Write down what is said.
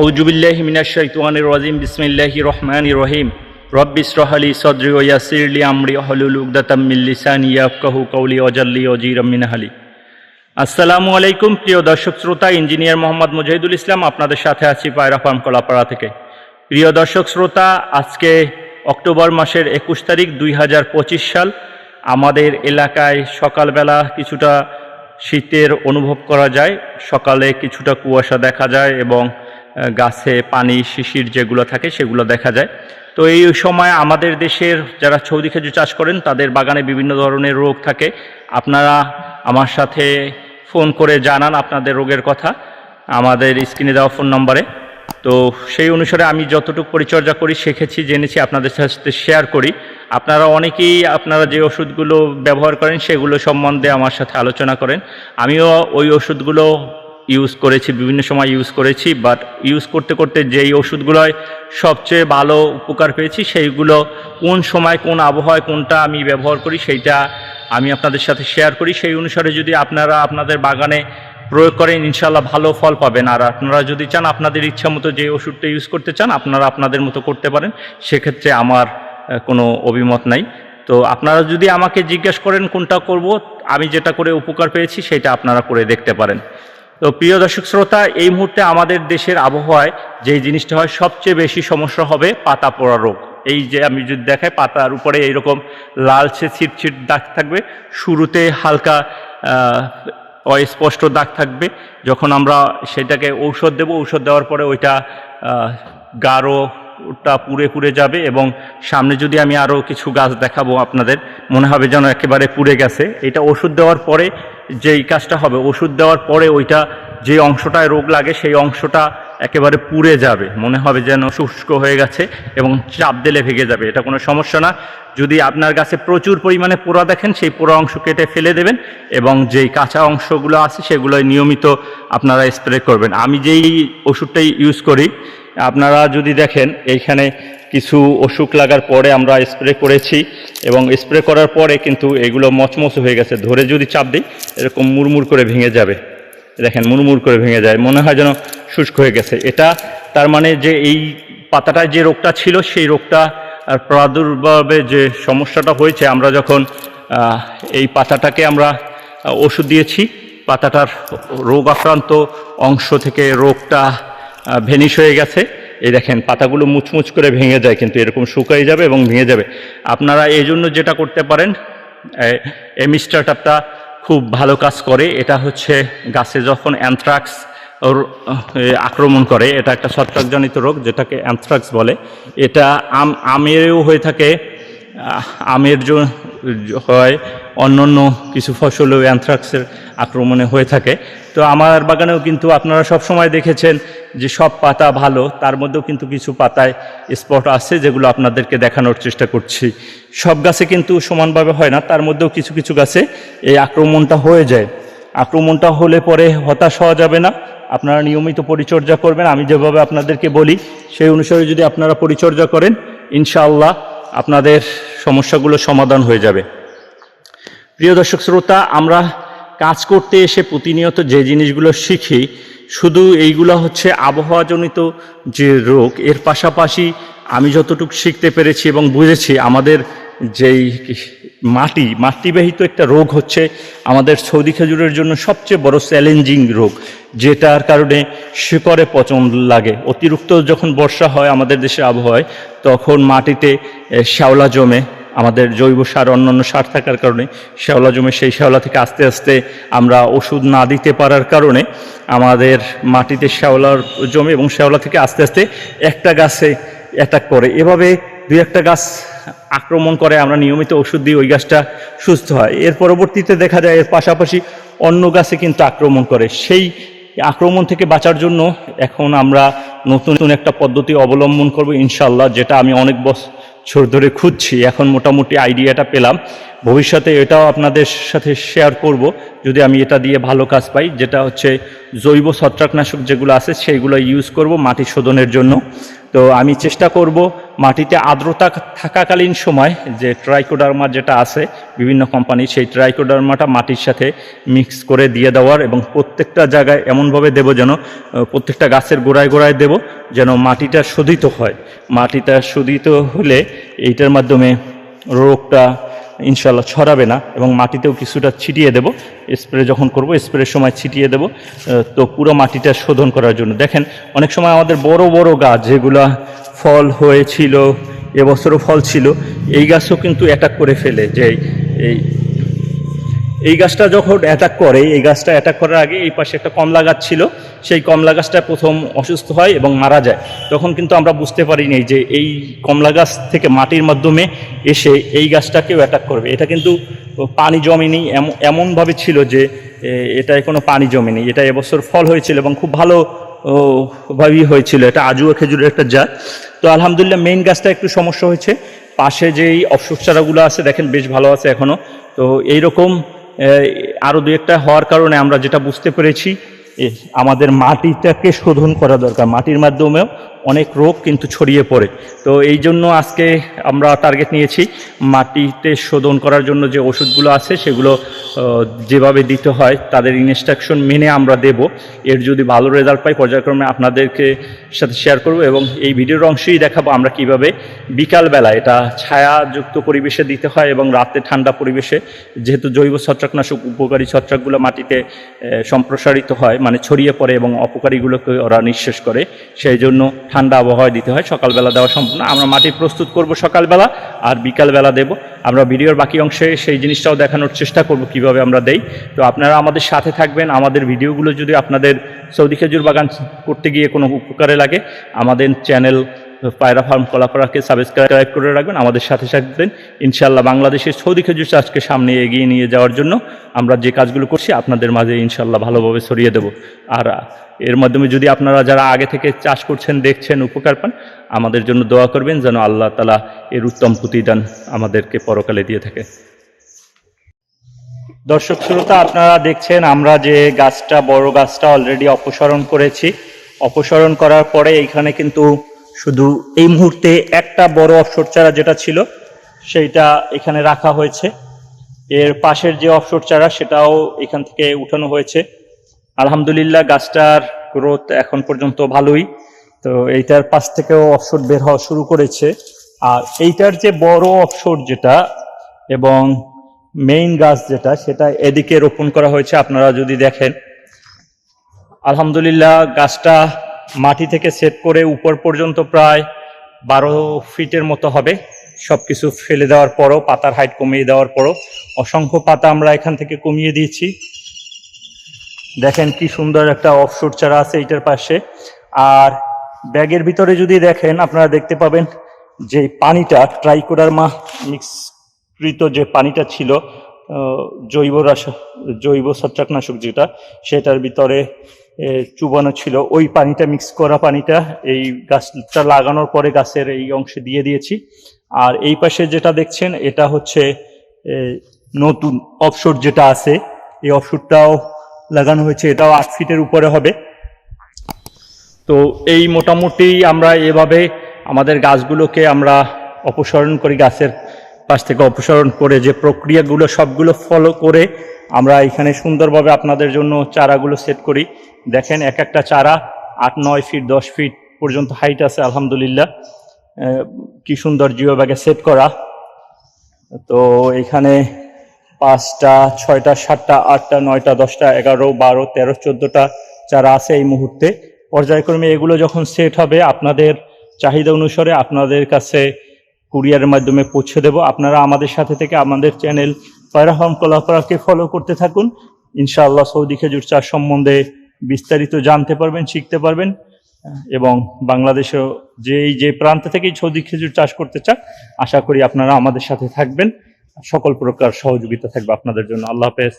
আউজুবিল্লাহ মিনাশাইতানির রাজিম বিসমিল্লাহির রহমানির রহিম। রব্বি ইসরাহলি সদরি ওয়া ইয়াসসিরলি আমরি ওয়াহলুল উকদাতাম মিন লিসানি ইয়াফকাহু কওলি ওয়াজাল্লি ওয়াজিরাম মিন আহলি আসসালামু আলাইকুম, প্রিয় দর্শক শ্রোতা, ইঞ্জিনিয়ার মোহাম্মদ মুজাহিদুল ইসলাম, আপনাদের সাথে আছি পায়রা ফার্ম কলাপাড়া থেকে। প্রিয় দর্শক শ্রোতা, আজকে অক্টোবর মাসের একুশ তারিখ দুই হাজার পঁচিশ সাল, আমাদের এলাকায় সকালবেলা কিছুটা শীতের অনুভব করা যায়, সকালে কিছুটা কুয়াশা দেখা যায় এবং গাছে পানি, শিশির যেগুলো থাকে সেগুলো দেখা যায়। তো এই সময় আমাদের দেশের যারা সৌদি খেজুর চাষ করেন, তাদের বাগানে বিভিন্ন ধরনের রোগ থাকে। আপনারা আমার সাথে ফোন করে জানান আপনাদের রোগের কথা। আমাদের স্ক্রিনে দেওয়া ফোন নম্বরে। তো সেই অনুসারে আমি যতটুকু পরিচর্যা করি শিখেছি জেনেছি, আপনাদের সাথে শেয়ার করি। আপনারা অনেকেই আপনারা যে ওষুধগুলো ব্যবহার করেন, সেগুলো সম্বন্ধে আমার সাথে আলোচনা করেন। আমিও ওই ওষুধগুলো ইউজ করেছি, বিভিন্ন সময় ইউজ করেছি বাট ইউজ করতে করতে যেই ওষুধগুলোয় সবচেয়ে ভালো উপকার পেয়েছি সেইগুলো কোন সময় কোন আবহাওয়ায় কোনটা আমি ব্যবহার করি সেইটা আমি আপনাদের সাথে শেয়ার করি। সেই অনুসারে যদি আপনারা আপনাদের বাগানে প্রয়োগ করেন ইনশাল্লাহ ভালো ফল পাবেন। আর আপনারা যদি চান আপনাদের ইচ্ছা মতো যে ওষুধটা ইউজ করতে চান, আপনারা আপনাদের মতো করতে পারেন। সেক্ষেত্রে আমার কোনো অভিমত নাই। তো আপনারা যদি আমাকে জিজ্ঞেস করেন, কোনটা করব, আমি যেটা করে উপকার পেয়েছি, সেটা আপনারা করে দেখতে পারেন। তো প্রিয় দর্শক শ্রোতা, এই মুহূর্তে আমাদের দেশের আবহাওয়ায় যেই জিনিসটা হয়, সবচেয়ে বেশি সমস্যা হবে পাতা পোড়া রোগ। এই যে আমি যদি দেখাই, পাতার উপরে এইরকম লালচে ছিটছিট দাগ থাকবে, শুরুতে হালকা অস্পষ্ট দাগ থাকবে। যখন আমরা সেটাকে ঔষধ দেব, ঔষধ দেওয়ার পরে ওইটা গাঢ়টা পুড়ে পুড়ে যাবে এবং সামনে যদি আমি আরও কিছু গাছ দেখাবো আপনাদের, মনে হবে যেন একেবারে পুড়ে গেছে। এটা ওষুধ দেওয়ার পরে যেই কাজটা হবে, ওষুধ দেওয়ার পরে ওইটা যে অংশটায় রোগ লাগে, সেই অংশটা একেবারে পুড়ে যাবে। মনে হবে যেন শুষ্ক হয়ে গেছে এবং চাপ দিলে ভেঙে যাবে। এটা কোনো সমস্যা না। যদি আপনার গাছে প্রচুর পরিমাণে পোড়া দেখেন, সেই পোড়া অংশ কেটে ফেলে দেবেন এবং যেই কাঁচা অংশগুলো আছে সেগুলো নিয়মিত আপনারা স্প্রে করবেন। আমি যেই ওষুধটাই ইউজ করি, আপনারা যদি দেখেন, এইখানে কিছু অসুখ লাগার পরে আমরা স্প্রে করেছি এবং স্প্রে করার পরে কিন্তু এগুলো মচমচ হয়ে গেছে। ধরে যদি চাপ দিই, এরকম মুড়মুড় করে ভেঙে যাবে। দেখেন, মুড়মুড় করে ভেঙে যায়। মনে হয় যেন শুষ্ক হয়ে গেছে। এটা তার মানে যে এই পাতাটায় যে রোগটা ছিল, সেই রোগটা আর প্রাদুর্ভাবে যে সমস্যাটা হয়েছে, আমরা যখন এই পাতাটাকে আমরা ওষুধ দিয়েছি, পাতাটার রোগ আক্রান্ত অংশ থেকে রোগটা ভেনিশ হয়ে গেছে। এই দেখেন, পাতাগুলো মুচমুচ করে ভেঙে যায়, কিন্তু এরকম শুকাই যাবে এবং ভেঙে যাবে। আপনারা এই জন্য যেটা করতে পারেন এমিস্টারটাপটা খুব ভালো কাজ করে। এটা হচ্ছে গাছে যখন অ্যানথ্রাক্স ওর আক্রমণ করে, এটা একটা ছত্রাকজনিত রোগ যেটাকে অ্যানথ্রাক্স বলে। এটা আম, আমেরও হয়ে থাকে আমের জ- অন্য অন্যান্য কিছু ফসলও অ্যানথ্রাক্সের আক্রমণে হয়ে থাকে। তো আমার বাগানেও কিন্তু আপনারা সব সময় দেখেছেন যে সব পাতা ভালো, তার মধ্যেও কিন্তু কিছু পাতায় স্পট আছে যেগুলো আপনাদেরকে দেখানোর চেষ্টা করছি। সব গাছে কিন্তু সমানভাবে হয় না, তার মধ্যেও কিছু কিছু গাছে এই আক্রমণটা হয়ে যায়। আক্রমণটা হলে পরে হতাশ হওয়া যাবে না, আপনারা নিয়মিত পরিচর্যা করবেন। আমি যেভাবে আপনাদেরকে বলি, সেই অনুসারে যদি আপনারা পরিচর্যা করেন, ইনশাআল্লাহ আপনাদের সমস্যাগুলো সমাধান হয়ে যাবে। প্রিয় দর্শক শ্রোতা, আমরা কাজ করতে এসে প্রতিনিয়ত যে জিনিসগুলো শিখি, শুধু এইগুলো হচ্ছে আবহাওয়াজনিত যে রোগ, এর পাশাপাশি আমি যতটুকু শিখতে পেরেছি এবং বুঝেছি, আমাদের যেই মাটি, মাটিবাহিত একটা রোগ হচ্ছে আমাদের সৌদি খেজুরের জন্য সবচেয়ে বড় চ্যালেঞ্জিং রোগ, যেটার কারণে শিকড়ে পচন লাগে। অতিরিক্ত যখন বর্ষা হয় আমাদের দেশে আবহাওয়ায়, তখন মাটিতে শ্যাওলা জমে। আমাদের জৈব সার, অন্যান্য সার থাকার কারণে শ্যাওলা জমে সেই শ্যাওলা থেকে আস্তে আস্তে আমরা ওষুধ না দিতে পারার কারণে আমাদের মাটিতে শ্যাওলার জমে এবং শ্যাওলা থেকে আস্তে আস্তে একটা গাছে অ্যাটাক করে। এভাবে দুই একটা গাছ আক্রমণ করে, আমরা নিয়মিত ওষুধ দিই ওই গাছটা সুস্থ হয়। এর পরবর্তীতে দেখা যায় এর পাশাপাশি অন্য গাছে কিন্তু আক্রমণ করে। সেই আক্রমণ থেকে বাঁচার জন্য এখন আমরা নতুন নতুন একটা পদ্ধতি অবলম্বন করব ইনশাল্লাহ যেটা আমি অনেক বছর ধরে খুঁজছি এখন মোটামুটি আইডিয়াটা পেলাম। ভবিষ্যতে এটাও আপনাদের সাথে শেয়ার করব। যদি আমি এটা দিয়ে ভালো কাজ পাই, যেটা হচ্ছে জৈব ছত্রাকনাশক যেগুলো আছে, সেইগুলো ইউজ করব মাটি শোধনের জন্য। তো আমি চেষ্টা করব মাটিতে আর্দ্রতা থাকাকালীন সময় যে ট্রাইকোডার্মা যেটা আছে, বিভিন্ন কোম্পানি সেই ট্রাইকোডার্মাটা মাটির সাথে মিক্স করে দিয়ে দেওয়ার এবং প্রত্যেকটা জায়গায় এমনভাবে দেব যেন প্রত্যেকটা গাছের গোড়ায় গোড়ায় দেব যেন মাটিটা শোধিত হয়। মাটিটা শোধিত হলে এইটার মাধ্যমে রোগটা ইনশাল্লাহ ছড়াবে না এবং মাটিতেও কিছুটা ছিটিয়ে দেব। স্প্রে যখন করব, স্প্রের সময় ছিটিয়ে দেব তো পুরো মাটিটা শোধন করার জন্য। দেখেন, অনেক সময় আমাদের বড় বড় গাছ যেগুলা ফল হয়েছিল, এবছরও ফল ছিল, এই গাছও কিন্তু অ্যাটাক করে ফেলে। যে এই এই গাছটা যখন অ্যাটাক করে এই গাছটা অ্যাটাক করার আগে এই পাশে একটা কমলা গাছ ছিল। সেই কমলা গাছটা প্রথম অসুস্থ হয় এবং মারা যায়। তখন কিন্তু আমরা বুঝতে পারিনি যে এই কমলা গাছ থেকে মাটির মাধ্যমে এসে এই গাছটাকেও অ্যাটাক করবে। এটা কিন্তু পানি জমেনি এমন এমনভাবে ছিল যে এটায় কোনো পানি জমেনি। এটা এবছর ফল হয়েছিল এবং খুব ভালো ও, ভাবেই হয়েছিল। এটা আজুয়া খেজুরের একটা জাত। তো আলহামদুলিল্লাহ মেইন গাছটা একটু সমস্যা হয়েছে। পাশে যেই অফসুর চারাগুলো আছে দেখেন বেশ ভালো আছে এখনও তো এইরকম আরও দু একটা হওয়ার কারণে আমরা যেটা বুঝতে পেরেছি আমাদের মাটিটাকে শোধন করা দরকার। মাটির মাধ্যমেও অনেক রোগ কিন্তু ছড়িয়ে পড়ে। তো এই জন্য আজকে আমরা টার্গেট নিয়েছি মাটিতে শোধন করার জন্য যে ওষুধগুলো আছে সেগুলো যেভাবে দিতে হয় তাদের ইনস্ট্রাকশন মেনে আমরা দেব। এর যদি ভালো রেজাল্ট পাই, পর্যায়ক্রমে আপনাদেরকে সাথে শেয়ার করব এবং এই ভিডিওর অংশেই দেখাবো আমরা কীভাবে বিকালবেলা এটা ছায়াযুক্ত পরিবেশে দিতে হয় এবং রাতে ঠান্ডা পরিবেশে, যেহেতু জৈব ছত্রাকনাশক উপকারী ছত্রাকগুলো মাটিতে সম্প্রসারিত হয় মানে ছড়িয়ে পড়ে এবং অপকারীগুলোকে ওরা নিঃশেষ করে। সেই জন্য ঠান্ডা আবহাওয়া দিতে হয়, সকালবেলা দেওয়া সম্পূর্ণ আমরা মাটি প্রস্তুত করব সকালবেলা আর বিকালবেলা দেব। আমরা ভিডিওর বাকি অংশে সেই জিনিসটাও দেখানোর চেষ্টা করব কীভাবে আমরা দেই। তো আপনারা আমাদের সাথে থাকবেন। আমাদের ভিডিওগুলো যদি আপনাদের সৌদি খেজুর বাগান করতে গিয়ে কোনো উপকারে লাগে, আমাদের চ্যানেল পায়রা ফার্ম কলাপাড়াকে সাবস্ক্রাইব করে রাখবেন, আমাদের সাথে থাকবেন। ইনশাল্লাহ বাংলাদেশের সৌদি খেজুর চাষকে সামনে এগিয়ে নিয়ে যাওয়ার জন্য আমরা যে কাজগুলো করছি, আপনাদের মাঝে ইনশাল্লাহ ভালোভাবে ছড়িয়ে দেব। আর এর মাধ্যমে যদি আপনারা যারা আগে থেকে চাষ করছেন, দেখছেন, উপকার পান, আমাদের জন্য দোয়া করবেন যেন আল্লাহ তালা এর উত্তম প্রতিদান আমাদেরকে পরকালে দিয়ে থাকে। দর্শক শ্রোতা, আপনারা দেখছেন আমরা যে গাছটা, বড় গাছটা অলরেডি অপসারণ করেছি। অপসারণ করার পরে এইখানে কিন্তু শুধু এই মুহূর্তে একটা বড় অবসর চারা যেটা ছিল, সেইটা এখানে রাখা হয়েছে। এর পাশের যে অবসর চারা, সেটাও এখান থেকে উঠানো হয়েছে। আলহামদুলিল্লাহ, গাছটার গ্রোথ এখন পর্যন্ত ভালোই। তো এইটার পাশ থেকেও অবসর বের হওয়া শুরু করেছে। আর এইটার যে বড় অবসর যেটা এবং মেইন গাছ যেটা, সেটা এদিকে রোপণ করা হয়েছে। আপনারা যদি দেখেন, আলহামদুলিল্লাহ, গাছটা মাটি থেকে সেট করে উপর পর্যন্ত প্রায় বারো ফিটের মতো হবে। সব কিছু ফেলে দেওয়ার পরও, পাতার হাইট কমিয়ে দেওয়ার পরও। অসংখ্য পাতা আমরা এখান থেকে কমিয়ে দিয়েছি। দেখেন কি সুন্দর একটা অফশোর চারা আছে এইটার পাশে। আর ব্যাগের ভিতরে যদি দেখেন, আপনারা দেখতে পাবেন যে পানিটা ট্রাইকোডারমা মিক্সকৃত যে পানিটা ছিল জৈব রাস, জৈব ছত্রাকনাশক যেটা, সেটার ভিতরে চুবানো ছিল। ওই পানিটা মিক্স করা পানিটা এই গাছটা লাগানোর পরে গাছের এই অংশে দিয়ে দিয়েছি। আর এই পাশে যেটা দেখছেন, এটা হচ্ছে নতুন অফশোর যেটা আছে, এই অফশোরটাও লাগানো হয়েছে। এটাও আট ফিটের উপরে হবে। তো এই মোটামুটি আমরা এভাবে আমাদের গাছগুলোকে আমরা অপসারণ করি গাছের পাশ থেকে অপসারণ করে যে প্রক্রিয়াগুলো সবগুলো ফলো করে আমরা এখানে সুন্দরভাবে আপনাদের জন্য চারাগুলো সেট করি। দেখেন এক একটা চারা আট, নয় ফিট দশ ফিট পর্যন্ত হাইট আছে, আলহামদুলিল্লাহ। কি সুন্দর জিও ব্যাগে সেট করা। তো এখানে পাঁচটা, ছয়টা, সাতটা, আটটা, নয়টা, দশটা, এগারো, বারো, তেরো, চোদ্দোটা চারা আছে এই মুহূর্তে। পর্যায়ক্রমে এগুলো যখন সেট হবে, আপনাদের চাহিদা অনুসারে আপনাদের কাছে কুরিয়ারের মাধ্যমে পৌঁছে দেব। আপনারা আমাদের সাথে থেকে আমাদের চ্যানেল পায়রাহম কলাপাড়াকে ফলো করতে থাকুন। ইনশাআল্লাহ সৌদি খেজুর চাষ সম্বন্ধে বিস্তারিত জানতে পারবেন, শিখতে পারবেন, এবং বাংলাদেশেও যেই যে প্রান্ত থেকেই সৌদি খেজুর চাষ করতে চান আশা করি আপনারা আমাদের সাথে থাকবেন। সকল প্রকার সহযোগিতা থাকবে আপনাদের জন্য। আল্লাহ হাফেজ।